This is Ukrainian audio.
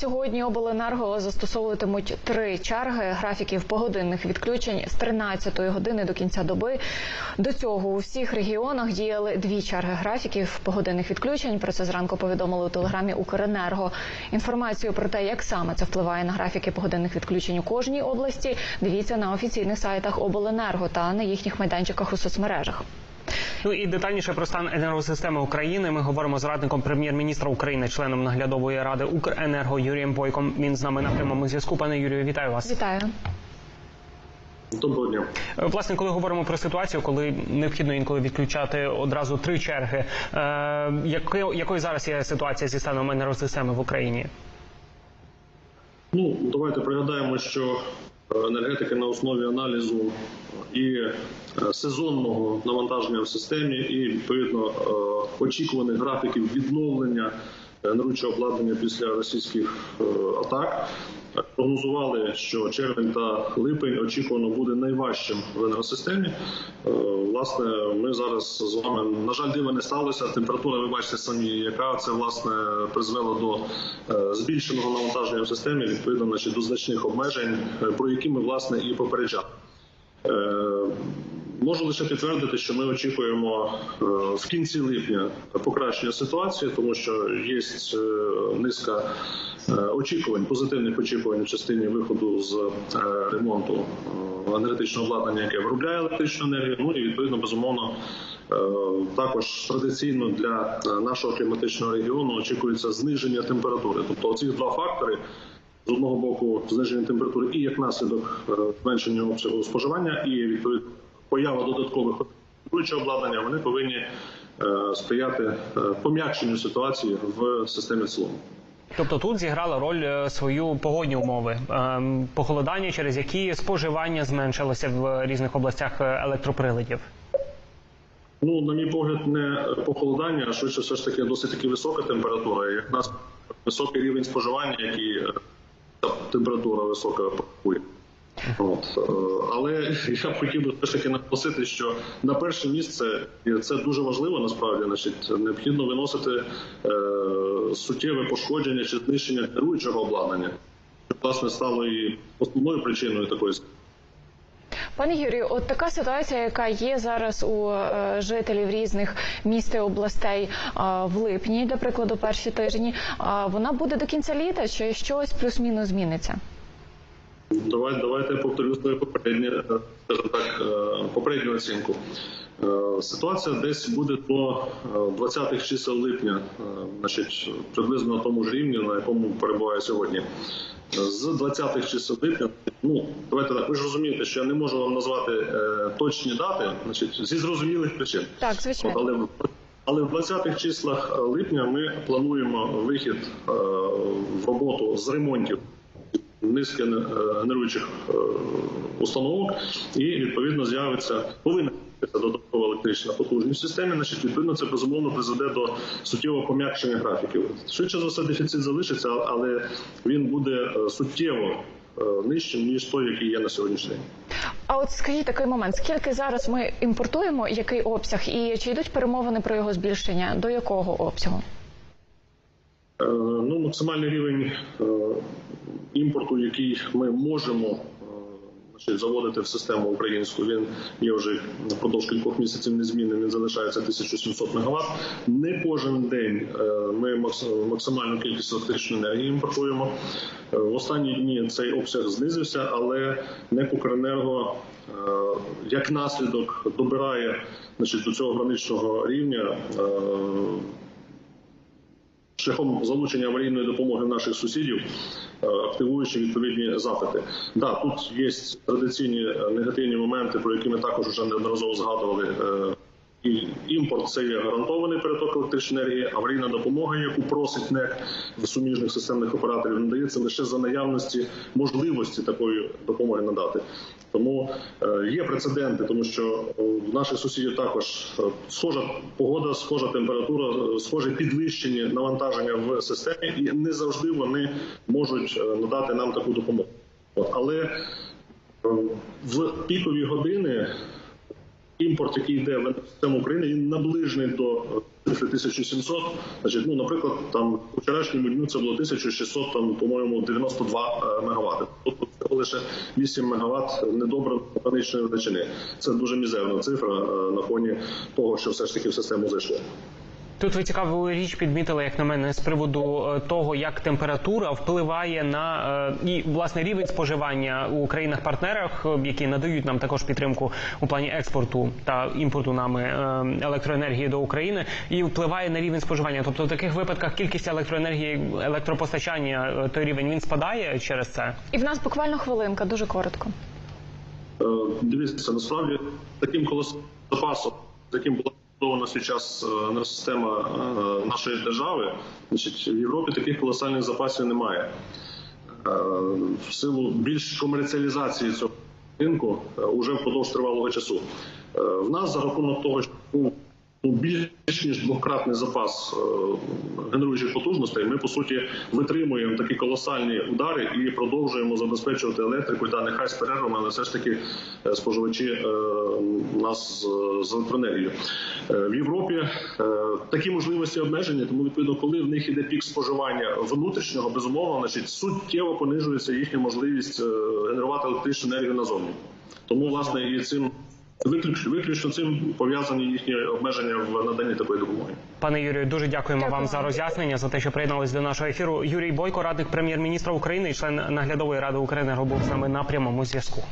Сьогодні обленерго застосовуватимуть три черги графіків погодинних відключень з 13 години до кінця доби. До цього у всіх регіонах діяли дві черги графіків погодинних відключень. Про це зранку повідомили у телеграмі Укренерго. Інформацію про те, як саме це впливає на графіки погодинних відключень у кожній області. Дивіться на офіційних сайтах обленерго та на їхніх майданчиках у соцмережах. Ну і детальніше про стан енергосистеми України ми говоримо з радником прем'єр-міністра України, членом наглядової ради Укренерго Юрієм Бойком. Він з нами на прямому зв'язку. Пане Юрію, вітаю вас. Вітаю. Доброго дня. Е, Власне, коли говоримо про ситуацію, коли необхідно інколи відключати одразу три черги, е, якою, якою зараз є ситуація зі станом енергосистеми в Україні? Ну давайте пригадаємо, що енергетики на основі аналізу і е, сезонного навантаження в системі, і відповідно е, очікуваних графіків відновлення енергетичного обладнання після російських е, атак. Прогнозували, що червень та липень очікувано буде найважчим в енергосистемі. Е, Власне, ми зараз з вами на жаль, дива не сталося. Температура, ви бачите самі, яка це власне призвело до е, збільшеного навантаження в системі, відповідно, значить, до значних обмежень, е, про які ми власне і попереджали. Можу лише підтвердити, що ми очікуємо е, в кінці липня покращення ситуації, тому що є е, низка е, очікувань, позитивних очікувань в частині виходу з ремонту енергетичного обладнання, яке виробляє електричну енергію. Ну і відповідно безумовно також традиційно для нашого кліматичного регіону очікується зниження температури. Тобто, ці два фактори з одного боку зниження температури і як наслідок зменшення обсягу споживання, і відповідно поява додаткових отримуючого обладнання, вони повинні е, сприяти е, пом'якшенню ситуації в системі цілому. Тобто тут зіграла роль е, свою погодні умови, Ем, похолодання, через які споживання зменшилося в різних областях електроприладів. Ну, на мій погляд, не похолодання, а швидше все ж таки досить таки висока температура. Як нас високий рівень споживання, який температура висока провокує. От. е, Але я б хотів би все ж таки наголосити, що на перше місце це дуже важливо насправді. Значить, необхідно виносити е, суттєве пошкодження чи знищення керуючого обладнання, що власне стало і основною причиною такої Пане Юрію, от така ситуація, яка є зараз у е, жителів різних міст і областей е, в липні, до прикладу, перші тижні, вона буде до кінця літа, чи щось плюс-мінус зміниться? Давай, давайте я повторю свою попередню, е, скажімо так, е, попередню оцінку. Е, Ситуація десь буде до е, 20-х чисел липня, значить, приблизно на тому ж рівні, на якому перебуває сьогодні. З 20-х чисел липня, ну давайте так, ви ж розумієте, що я не можу вам назвати е, точні дати, значить, зі зрозумілих причин. Так, От, звичайно. але, в- але в 20-х числах липня ми плануємо вихід е, в роботу з ремонтів низки генеруючих е, установок, і відповідно з'явиться повинна додаткова електрична потужність в системі. Значить, відповідно, це безумовно призведе до суттєвого пом'якшення графіків. Швидше за все, дефіцит залишиться, але він буде е, суттєво е, нижчим ніж той, який є на сьогоднішній день. А от скажіть такий момент: скільки зараз ми імпортуємо, який обсяг, і чи йдуть перемовини про його збільшення? До якого обсягу? Е, Ну, максимальний рівень е, імпорту, який ми можемо е, значить, заводити в систему українську, він є вже впродовж кількох місяців незмінним. Він залишається 1700 МВт. Не кожен день ми макс- максимальну кількість електричної енергії імпортуємо. В останні дні цей обсяг знизився, але НЕК «Укренерго» як наслідок добирає значить, до цього граничного рівня. Е, шляхом залучення аварійної допомоги наших сусідів, е, активуючи відповідні запити. Да, тут є традиційні е, негативні моменти, про які ми також вже неодноразово згадували. І імпорт це є гарантований переток електричної енергії. Аварійна допомога, яку просить НЕК в суміжних системних операторів, надається лише за наявності можливості такої допомоги надати. Тому е, є прецеденти, тому що е, в наших сусідів також е, схожа погода, схожа температура, схоже підвищені навантаження в системі, і не завжди вони можуть надати нам таку допомогу. Але в пікові години імпорт, який йде в систему України, він наближений до е, цифри 1700. Значить, ну, наприклад, там вчорашньому дню це було 1600, там, по-моєму, 92 мегаватти. Тобто це лише 8 мегаватт недобраної механічної величини. Це дуже мізерна цифра е, на фоні того, що все ж таки в систему зайшло. Тут ви цікаву річ підмітили, як на мене, з приводу е, того, як температура впливає на е, і власне рівень споживання у країнах-партнерах, е, які надають нам також підтримку у плані експорту та імпорту нами електроенергії до України, і впливає на рівень споживання. Тобто в таких випадках кількість електроенергії, електропостачання, той рівень він спадає через це. І в нас буквально хвилинка, дуже коротко. Дивіться, насправді таким колосним запасом, таким була побудована е, енергосистема е, нашої держави, значить, в Європі таких колосальних запасів немає. Е, В силу більш комерціалізації цього ринку е, уже впродовж тривалого часу. В нас за рахунок того, що ну, більш ніж двократний запас е, генеруючих потужностей, ми по суті витримуємо такі колосальні удари і продовжуємо забезпечувати електрику. Та нехай з перервами, але все ж таки е, споживачі е, нас з- електроенергією. В Європі такі можливості обмежені, тому відповідно, коли в них іде пік споживання внутрішнього, безумовно, значить суттєво понижується їхня можливість генерувати електричну енергію назовні. Тому власне і цим виключно, виключно цим пов'язані їхні обмеження в наданні такої допомоги. Пане Юрію, дуже дякуємо Дякую вам за роз'яснення за те, що приєднались до нашого ефіру. Юрій Бойко, радник прем'єр-міністра України і член наглядової ради України, був з нами на прямому зв'язку.